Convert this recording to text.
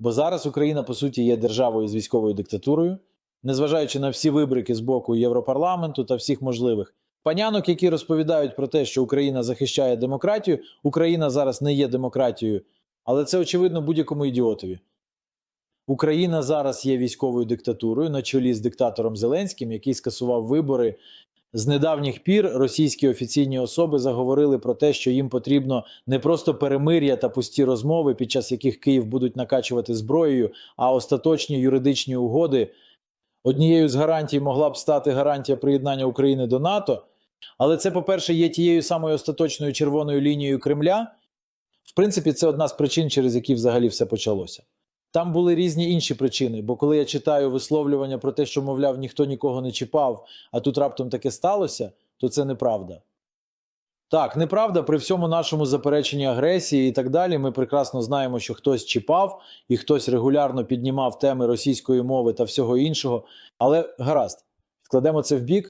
Бо зараз Україна, по суті, є державою з військовою диктатурою, незважаючи на всі вибрики з боку Європарламенту та всіх можливих панянок, які розповідають про те, що Україна захищає демократію. Україна зараз не є демократією, але це очевидно будь-якому ідіотові. Україна зараз є військовою диктатурою на чолі з диктатором Зеленським, який скасував вибори. З недавніх пір російські офіційні особи заговорили про те, що їм потрібно не просто перемир'я та пусті розмови, під час яких Київ будуть накачувати зброєю, а остаточні юридичні угоди. Однією з гарантій могла б стати гарантія приєднання України до НАТО. Але це, по-перше, є тією самою остаточною червоною лінією Кремля. В принципі, це одна з причин, через які взагалі все почалося. Там були різні інші причини, бо коли я читаю висловлювання про те, що, мовляв, ніхто нікого не чіпав, а тут раптом таке сталося, то це неправда. Так, неправда, при всьому нашому запереченні агресії і так далі, ми прекрасно знаємо, що хтось чіпав і хтось регулярно піднімав теми російської мови та всього іншого. Але гаразд, складемо це в бік.